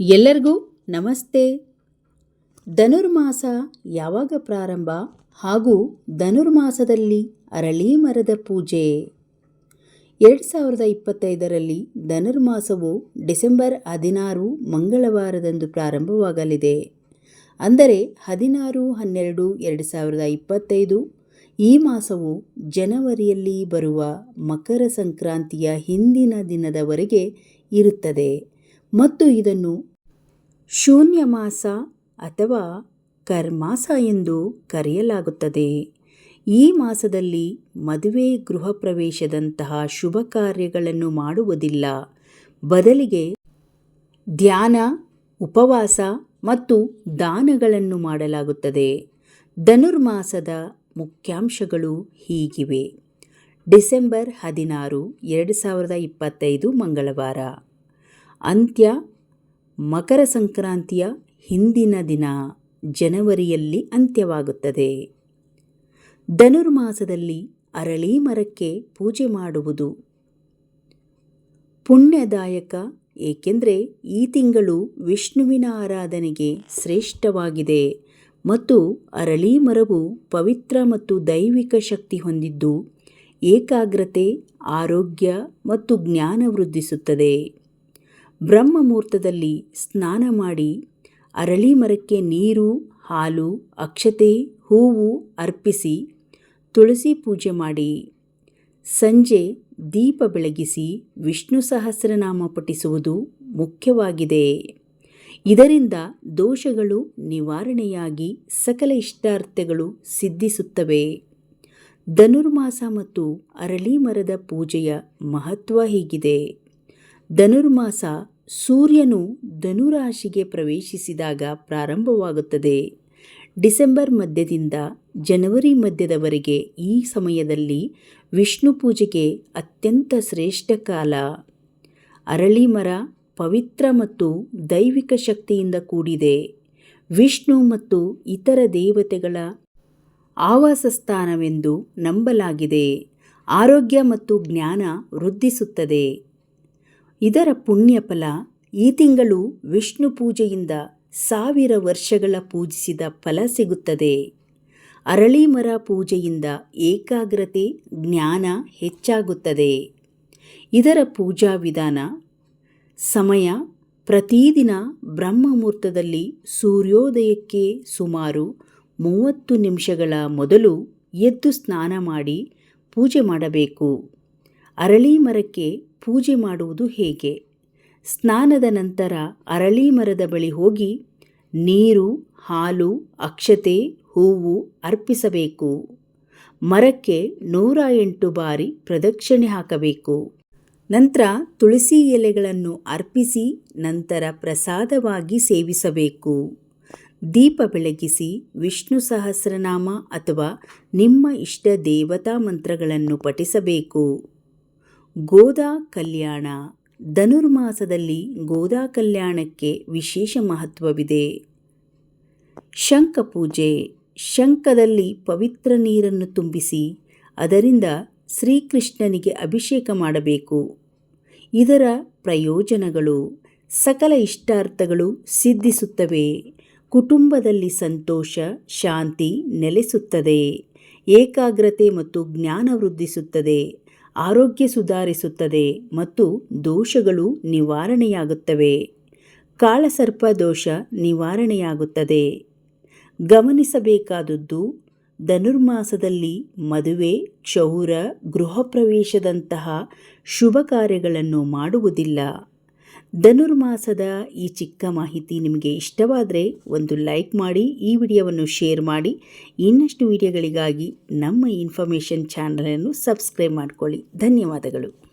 ಎಲ್ಲರಿಗೂ ನಮಸ್ತೆ. ಧನುರ್ಮಾಸ ಯಾವಾಗ ಪ್ರಾರಂಭ? ಹಾಗೂ ಧನುರ್ಮಾಸದಲ್ಲಿ ಅರಳಿ ಮರದ ಪೂಜೆ. ಎರಡು ಸಾವಿರದ ಇಪ್ಪತ್ತೈದರಲ್ಲಿ ಧನುರ್ಮಾಸವು ಡಿಸೆಂಬರ್ ಹದಿನಾರು ಮಂಗಳವಾರದಂದು ಪ್ರಾರಂಭವಾಗಲಿದೆ. ಅಂದರೆ ಹದಿನಾರು, ಹನ್ನೆರಡು, ಎರಡು ಸಾವಿರದ ಇಪ್ಪತ್ತೈದು ಈ ಮಾಸವು ಜನವರಿಯಲ್ಲಿ ಬರುವ ಮಕರ ಸಂಕ್ರಾಂತಿಯ ಹಿಂದಿನ ದಿನದವರೆಗೆ ಇರುತ್ತದೆ. ಮತ್ತು ಇದನ್ನು ಶೂನ್ಯ ಮಾಸ ಅಥವಾ ಕರ್ಮಾಸ ಎಂದು ಕರೆಯಲಾಗುತ್ತದೆ. ಈ ಮಾಸದಲ್ಲಿ ಮದುವೆ ಗೃಹ ಪ್ರವೇಶದಂತಹ ಶುಭ ಕಾರ್ಯಗಳನ್ನು ಮಾಡುವುದಿಲ್ಲ. ಬದಲಿಗೆ ಧ್ಯಾನ, ಉಪವಾಸ ಮತ್ತು ದಾನಗಳನ್ನು ಮಾಡಲಾಗುತ್ತದೆ. ಧನುರ್ಮಾಸದ ಮುಖ್ಯಾಂಶಗಳು ಹೀಗಿವೆ. ಡಿಸೆಂಬರ್ ಹದಿನಾರು, ಎರಡು ಸಾವಿರದ ಇಪ್ಪತ್ತೈದು ಮಂಗಳವಾರ. ಅಂತ್ಯ ಮಕರ ಸಂಕ್ರಾಂತಿಯ ಹಿಂದಿನ ದಿನ ಜನವರಿಯಲ್ಲಿ ಅಂತ್ಯವಾಗುತ್ತದೆ. ಧನುರ್ಮಾಸದಲ್ಲಿ ಅರಳಿ ಮರಕ್ಕೆ ಪೂಜೆ ಮಾಡುವುದು ಪುಣ್ಯದಾಯಕ, ಏಕೆಂದರೆ ಈ ತಿಂಗಳು ವಿಷ್ಣುವಿನ ಆರಾಧನೆಗೆ ಶ್ರೇಷ್ಠವಾಗಿದೆ ಮತ್ತು ಅರಳಿ ಮರವು ಪವಿತ್ರ ಮತ್ತು ದೈವಿಕ ಶಕ್ತಿ ಹೊಂದಿದ್ದು ಏಕಾಗ್ರತೆ, ಆರೋಗ್ಯ ಮತ್ತು ಜ್ಞಾನ ವೃದ್ಧಿಸುತ್ತದೆ. ಬ್ರಹ್ಮಮುಹೂರ್ತದಲ್ಲಿ ಸ್ನಾನ ಮಾಡಿ ಅರಳಿ ಮರಕ್ಕೆ ನೀರು, ಹಾಲು, ಅಕ್ಷತೆ, ಹೂವು ಅರ್ಪಿಸಿ ತುಳಸಿ ಪೂಜೆ ಮಾಡಿ. ಸಂಜೆ ದೀಪ ಬೆಳಗಿಸಿ ವಿಷ್ಣು ಸಹಸ್ರನಾಮ ಪಠಿಸುವುದು ಮುಖ್ಯವಾಗಿದೆ. ಇದರಿಂದ ದೋಷಗಳು ನಿವಾರಣೆಯಾಗಿ ಸಕಲ ಇಷ್ಟಾರ್ಥಗಳು ಸಿದ್ಧಿಸುತ್ತವೆ. ಧನುರ್ಮಾಸ ಮತ್ತು ಅರಳಿ ಮರದ ಪೂಜೆಯ ಮಹತ್ವ ಹೀಗಿದೆ. ಧನುರ್ಮಾಸ ಸೂರ್ಯನು ಧನುರಾಶಿಗೆ ಪ್ರವೇಶಿಸಿದಾಗ ಪ್ರಾರಂಭವಾಗುತ್ತದೆ. ಡಿಸೆಂಬರ್ ಮಧ್ಯದಿಂದ ಜನವರಿ ಮಧ್ಯದವರೆಗೆ ಈ ಸಮಯದಲ್ಲಿ ವಿಷ್ಣು ಪೂಜೆಗೆ ಅತ್ಯಂತ ಶ್ರೇಷ್ಠ ಕಾಲ. ಅರಳಿ ಮರ ಪವಿತ್ರ ಮತ್ತು ದೈವಿಕ ಶಕ್ತಿಯಿಂದ ಕೂಡಿದೆ. ವಿಷ್ಣು ಮತ್ತು ಇತರ ದೇವತೆಗಳ ಆವಾಸ ಸ್ಥಾನವೆಂದು ನಂಬಲಾಗಿದೆ. ಆರೋಗ್ಯ ಮತ್ತು ಜ್ಞಾನ ವೃದ್ಧಿಸುತ್ತದೆ. ಇದರ ಪುಣ್ಯಫಲ ಈ ತಿಂಗಳು ವಿಷ್ಣು ಪೂಜೆಯಿಂದ ಸಾವಿರ ವರ್ಷಗಳ ಪೂಜಿಸಿದ ಫಲ ಸಿಗುತ್ತದೆ. ಅರಳಿ ಮರ ಪೂಜೆಯಿಂದ ಏಕಾಗ್ರತೆ, ಜ್ಞಾನ ಹೆಚ್ಚಾಗುತ್ತದೆ. ಇದರ ಪೂಜಾ ವಿಧಾನ, ಸಮಯ ಪ್ರತಿದಿನ ಬ್ರಹ್ಮಮುಹೂರ್ತದಲ್ಲಿ ಸೂರ್ಯೋದಯಕ್ಕೆ ಸುಮಾರು ಮೂವತ್ತು ನಿಮಿಷಗಳ ಮೊದಲು ಎದ್ದು ಸ್ನಾನ ಮಾಡಿ ಪೂಜೆ ಮಾಡಬೇಕು. ಅರಳಿ ಮರಕ್ಕೆ ಪೂಜೆ ಮಾಡುವುದು ಹೇಗೆ? ಸ್ನಾನದ ನಂತರ ಅರಳಿ ಮರದ ಬಳಿ ಹೋಗಿ ನೀರು, ಹಾಲು, ಅಕ್ಷತೆ, ಹೂವು ಅರ್ಪಿಸಬೇಕು. ಮರಕ್ಕೆ ನೂರ ಎಂಟು ಬಾರಿ ಪ್ರದಕ್ಷಿಣೆ ಹಾಕಬೇಕು. ನಂತರ ತುಳಸಿ ಎಲೆಗಳನ್ನು ಅರ್ಪಿಸಿ ನಂತರ ಪ್ರಸಾದವಾಗಿ ಸೇವಿಸಬೇಕು. ದೀಪ ಬೆಳಗಿಸಿ ವಿಷ್ಣು ಸಹಸ್ರನಾಮ ಅಥವಾ ನಿಮ್ಮ ಇಷ್ಟ ದೇವತಾ ಮಂತ್ರಗಳನ್ನು ಪಠಿಸಬೇಕು. ಗೋದಾ ಕಲ್ಯಾಣ. ಧನುರ್ಮಾಸದಲ್ಲಿ ಗೋದಾ ಕಲ್ಯಾಣಕ್ಕೆ ವಿಶೇಷ ಮಹತ್ವವಿದೆ. ಶಂಖ ಪೂಜೆ ಶಂಖದಲ್ಲಿ ಪವಿತ್ರ ನೀರನ್ನು ತುಂಬಿಸಿ ಅದರಿಂದ ಶ್ರೀಕೃಷ್ಣನಿಗೆ ಅಭಿಷೇಕ ಮಾಡಬೇಕು. ಇದರ ಪ್ರಯೋಜನಗಳು. ಸಕಲ ಇಷ್ಟಾರ್ಥಗಳು ಸಿದ್ಧಿಸುತ್ತವೆ. ಕುಟುಂಬದಲ್ಲಿ ಸಂತೋಷ, ಶಾಂತಿ ನೆಲೆಸುತ್ತದೆ. ಏಕಾಗ್ರತೆ ಮತ್ತು ಜ್ಞಾನ ವೃದ್ಧಿಸುತ್ತದೆ. ಆರೋಗ್ಯ ಸುಧಾರಿಸುತ್ತದೆ ಮತ್ತು ದೋಷಗಳು ನಿವಾರಣೆಯಾಗುತ್ತವೆ. ಕಾಳಸರ್ಪ ದೋಷ ನಿವಾರಣೆಯಾಗುತ್ತದೆ. ಗಮನಿಸಬೇಕಾದದ್ದು, ಧನುರ್ಮಾಸದಲ್ಲಿ ಮದುವೆ, ಕ್ಷೌರ ಗೃಹಪ್ರವೇಶದಂತಹ ಶುಭ ಕಾರ್ಯಗಳನ್ನು ಮಾಡುವುದಿಲ್ಲ. ಧನುರ್ಮಾಸದ ಈ ಚಿಕ್ಕ ಮಾಹಿತಿ ನಿಮಗೆ ಇಷ್ಟವಾದರೆ ಒಂದು ಲೈಕ್ ಮಾಡಿ, ಈ ವಿಡಿಯೋವನ್ನು ಶೇರ್ ಮಾಡಿ. ಇನ್ನಷ್ಟು ವಿಡಿಯೋಗಳಿಗಾಗಿ ನಮ್ಮ ಇನ್ಫಾರ್ಮೇಷನ್ ಚಾನಲನ್ನು ಸಬ್ಸ್ಕ್ರೈಬ್ ಮಾಡಿಕೊಳ್ಳಿ. ಧನ್ಯವಾದಗಳು.